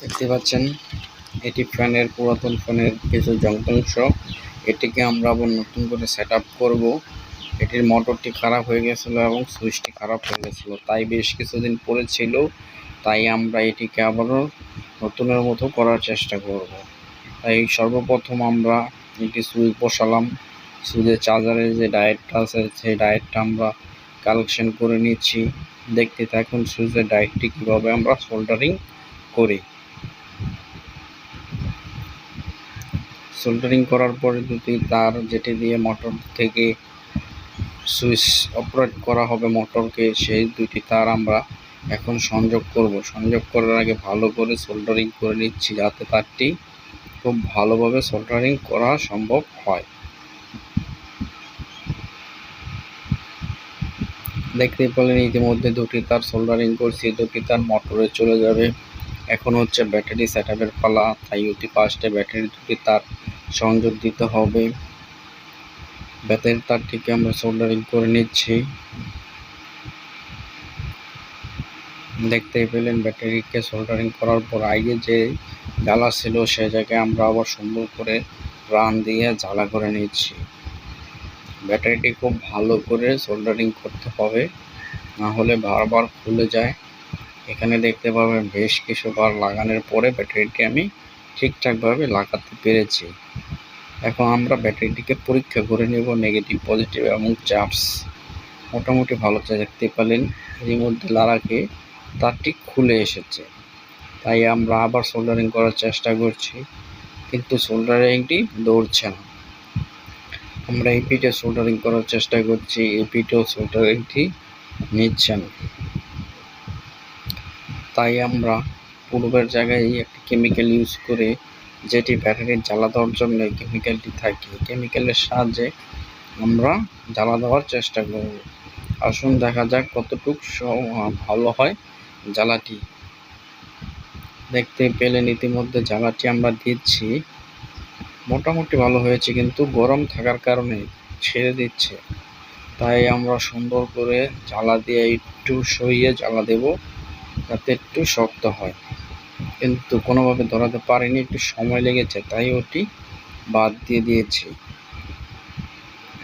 দেখতে পাচ্ছেন, এটি ফ্যানের, পুরাতন ফ্যানের কিছু যন্ত্রাংশ এটিকে আমরা আবার নতুন করে সেট আপ করব। এটির মোটরটি খারাপ হয়ে গেছিল এবং সুইচটি খারাপ হয়ে গেছিল। তাই বেশ কিছুদিন পরে ছিল, তাই আমরা এটিকে আবারও নতুনের মতো করার চেষ্টা করব। তাই সর্বপ্রথম আমরা একটি সুইচ বসালাম। সুইচের চার্জারের যে ডায়েটটা আছে, সেই ডায়েটটা আমরা কালেকশন করে নিচ্ছি। দেখতে থাকুন সুইচের ডায়েটটি কীভাবে আমরা সোল্ডারিং করি। সোল্ডারিং করার পরে যদি তার যেটি দিয়ে মোটর থেকে সুইচ অপারেট করা হবে মোটরকে সেই দুটি তার আমরা এখন সংযোগ করব। সংযোগ করার আগে ভালো করে সোল্ডারিং করে নিচ্ছি যাতে তারটি খুব ভালোভাবে সোল্ডারিং করা সম্ভব হয়। দেখতে পেলেন ইতিমধ্যে দুটি তার সোল্ডারিং করছি, দুটি তার মোটরে চলে যাবে। এখন হচ্ছে ব্যাটারি সেট পালা, তাই অতি ফার্স্টে ব্যাটারি দুটি তার সংযোগ দিতে হবে। ব্যাটারি তারটিকে আমরা সোল্ডারিং করে নিচ্ছি। দেখতেই পেলেন ব্যাটারিকে সোল্ডারিং করার পর আগে যে জ্বালা ছিল সে জায়গায় আমরা আবার সুন্দর করে রান দিয়ে জ্বালা করে নিচ্ছি। ব্যাটারিটি খুব ভালো করে সোল্ডারিং করতে হবে, না হলে বারবার খুলে যায়। এখানে দেখতে পাবেন বেশ কিছুবার লাগানোর পরে ব্যাটারিটি আমি ঠিকঠাকভাবে লাগাতে পেরেছি। এখন আমরা ব্যাটারিটিকে পরীক্ষা করে নেব নেগেটিভ পজিটিভ এবং চার্জ মোটামুটি ভালো দেখতে পেলেন। এর মধ্যে লারাকে তারটি খুলে এসেছে। তাই আমরা আবার সোল্ডারিং করার চেষ্টা করছি, কিন্তু সোল্ডারিংটি দৌড়ছে না। আমরা এই সোল্ডারিং করার চেষ্টা করছি, এই পিঠেও সোল্ডারিংটি নিচ্ছে না। তাই আমরা পূর্বের জায়গায় একটি কেমিক্যাল ইউজ করে যেটি ব্যাটারির জ্বালা দেওয়ার জন্য এই কেমিক্যালটি থাকে। কেমিক্যালের সাহায্যে আমরা জ্বালা দেওয়ার চেষ্টা করব। আসুন দেখা যাক কতটুক ভালো হয় জ্বালাটি। দেখতে পেলেন ইতিমধ্যে জ্বালাটি আমরা দিচ্ছি। মোটামুটি ভালো হয়েছে, কিন্তু গরম থাকার কারণে ছেড়ে দিচ্ছে। তাই আমরা সুন্দর করে জ্বালা দিয়ে একটু সইয়ে জ্বালা দেব, যাতে একটু শক্ত হয়। কিন্তু কোনোভাবে ধরাতে পারিনি, একটু সময় লেগেছে, তাই ওটি বাদ দিয়ে দিয়েছি।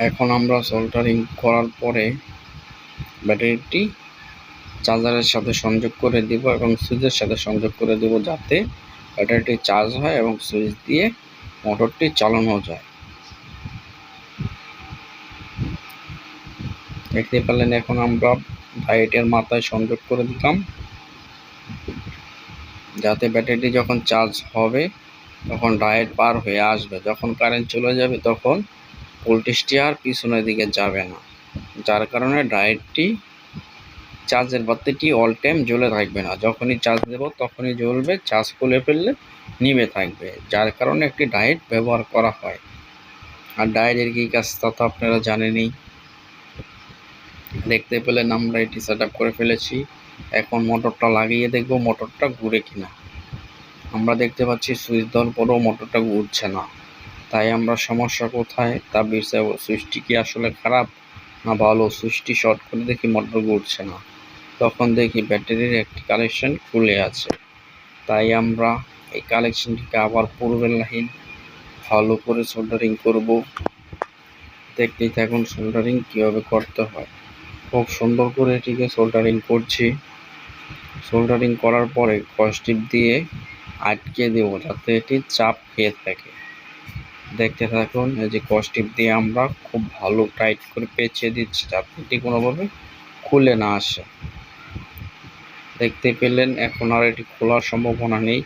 এখন আমরা সোল্ডারিং করার পরে ব্যাটারিটি চার্জারের সাথে সংযোগ করে দিব এবং সুইচের সাথে সংযোগ করে দেব যাতে ব্যাটারিটি চার্জ হয় এবং সুইচ দিয়ে মোটরটি চালানো যায়। দেখতে পেলেন এখন আমরা লাইটের মাথায় সংযোগ করে দিলাম। যাতে ব্যাটারিটি যখন চার্জ হবে, তখন ডায়েট পার হয়ে আসবে। যখন কারেন্ট চলে যাবে, তখন ভোল্টেজটি আর পিছনের দিকে যাবে না। যার কারণে ডায়েটটি চার্জের বাতিটি অল টাইম জ্বলে থাকবে না। যখনই চার্জ দেব, তখনই জ্বলবে চার্জ খুলে ফেললে নিভে থাকবে। যার কারণে একটি ডায়েট ব্যবহার করা হয়। আর ডায়েটের কী কাজ তা তো আপনারা জানেনই। দেখতে পেলেন আমরা এটি সেট করে ফেলেছি। এখন মোটরটা লাগিয়ে দেখব মোটরটা ঘুরে কিনা। আমরা দেখতে পাচ্ছি সুইচ দেওয়ার পরেও মোটরটা ঘুরছে না। তাই আমরা সমস্যা কোথায়? তা বিষয়ে সুইচটি কি আসলে খারাপ না ভালো? সুইচটি শর্ট করে দেখি মোটর ঘুরছে না। তখন দেখি ব্যাটারির একটি কালেকশন খুলে আছে। তাই আমরা এই কালেকশনটিকে আবার পূর্বের লাইন ভালো করে সোল্ডারিং করব। দেখতেই থাকুন সোল্ডারিং কীভাবে করতে হয়। খুব সুন্দর করে এটিকে সোল্ডারিং করছি। সোল্ডারিং করার পরে কস্টিপ দিয়ে আটকে দেব যাতে এটি চাপ খেয়ে থাকে। দেখতে থাকুন, এই যে কস্টিপ দিয়ে আমরা খুব ভালো টাইট করে পেঁচিয়ে দিচ্ছি যাতে এটি কোনোভাবে খুলে না আসে। দেখতে পেলেন, এখন আর এটি খোলার সম্ভাবনা নেই।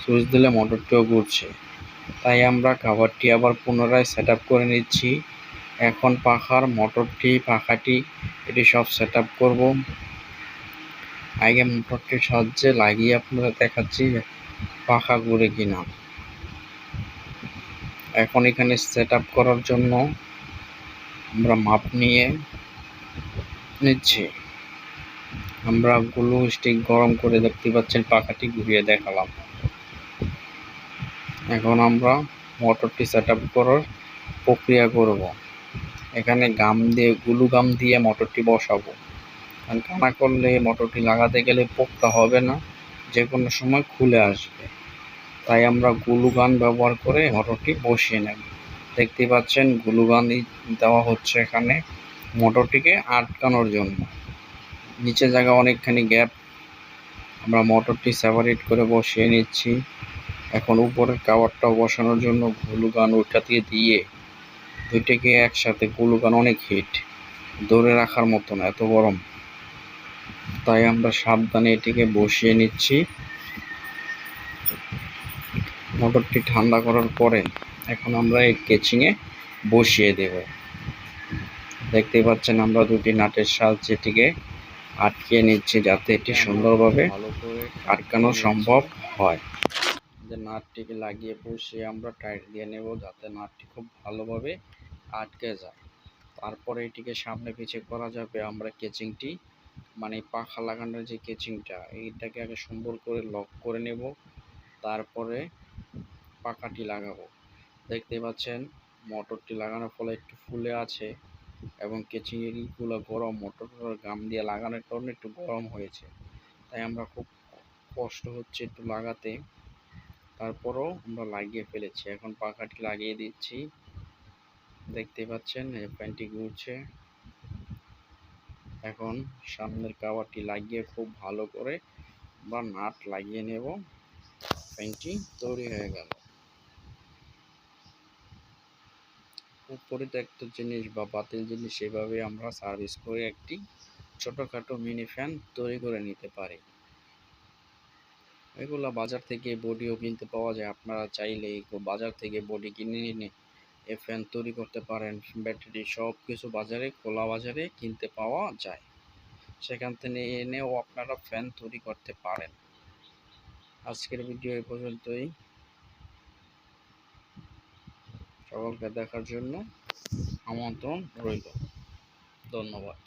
সুইচ দিলে মোটরটিও ঘুরছে। তাই আমরা কাভারটি আবার পুনরায় সেট করে নিচ্ছি। এখন পাখার, মোটরটি, পাখাটি এটি সব সেট আপ করব আগে মোটরটির সাহায্যে লাগিয়ে আপনাদের দেখাচ্ছি পাখা ঘুরে কিনা। এখন এখানে সেট আপ করার জন্য আমরা মাপ নিয়ে নিচ্ছি। আমরা গ্লু স্টিক গরম করে দেখতে পাচ্ছেন পাখাটি ঘুরিয়ে দেখালাম। এখন আমরা মোটরটি সেট আপ করার প্রক্রিয়া করব। এখানে গাম দিয়ে, গুলু গাম দিয়ে মোটরটি বসাবো। কারণ কানা করলে মোটরটি লাগাতে গেলে পোক্তা হবে না যে কোনো সময় খুলে আসবে। তাই আমরা গ্লু গান ব্যবহার করে মোটরটি বসিয়ে নেব। দেখতে পাচ্ছেন, গ্লু গান দেওয়া হচ্ছে এখানে মোটরটিকে আটকানোর জন্য। নিচে জায়গা অনেকখানি গ্যাপ। আমরা মোটরটি সেপারেট করে বসিয়ে নিচ্ছি। এখন উপরের কাভারটা বসানোর জন্য গ্লু গান ওইটা দিয়ে দিয়ে দুইটাকে একসাথে গ্লু গান অনেক হিট ধরে রাখার মতো না এত গরম। তাই আমরা সাবধানে এটিকে বসিয়ে নিচ্ছি। মোটরটি ঠান্ডা করার পরে এখন আমরা এই কেচিংয়ে বসিয়ে দেব। দেখতে পাচ্ছেন আমরা দুটি নাটের সাহায্যে এটিকে আটকে নিচ্ছি যাতে এটি সুন্দরভাবে আটকানো সম্ভব হয়। যে নাটটিকে লাগিয়ে বসিয়ে আমরা টাইট দিয়ে নেব যাতে নাটটি খুব ভালোভাবে আটকে যায়। তারপরে এটিকে সামনে পিছিয়ে করা যাবে আমরা কেচিংটি মানে পাখা লাগানোর যে কেচিংটা এইটাকে আগে সুন্দর করে লক করে নেব। তারপরে পাখাটি লাগাবো। দেখতে পাচ্ছেন, মোটরটি লাগানোর ফলে একটু ফুলে আছে এবং কেচিংয়েরগুলো গরম মোটরের গাম দিয়ে লাগানোর কারণে একটু গরম হয়েছে। তাই আমরা খুব কষ্ট হচ্ছে একটু লাগাতে। তারপরও আমরা লাগিয়ে ফেলেছি। এখন পাখাটি লাগিয়ে দিচ্ছি। দেখতে পাচ্ছেন ফ্যানটি ঘুরছে। এখন সামনের কাভারটি লাগিয়ে খুব ভালো করে বা নাট লাগিয়ে নেব। ফ্যানটি তৈরি হয়ে গেল। উপরিত্যক্ত জিনিস বা বাতিল জিনিস এভাবে আমরা সার্ভিস করে একটি ছোটোখাটো মিনি ফ্যান তৈরি করে নিতে পারি। এগুলো বাজার থেকে বডিও কিনতে পাওয়া যায়। আপনারা চাইলে বাজার থেকে বডি কিনে নিয়ে এ ফ্যান তৈরি করতে পারেন। ব্যাটারি সব কিছু বাজারে, খোলা বাজারে কিনতে পাওয়া যায়। সেখান থেকে এনেও আপনারা ফ্যান তৈরি করতে পারেন। আজকের ভিডিও এ পর্যন্তই। সকলকে দেখার জন্য আমন্ত্রণ রইল। ধন্যবাদ।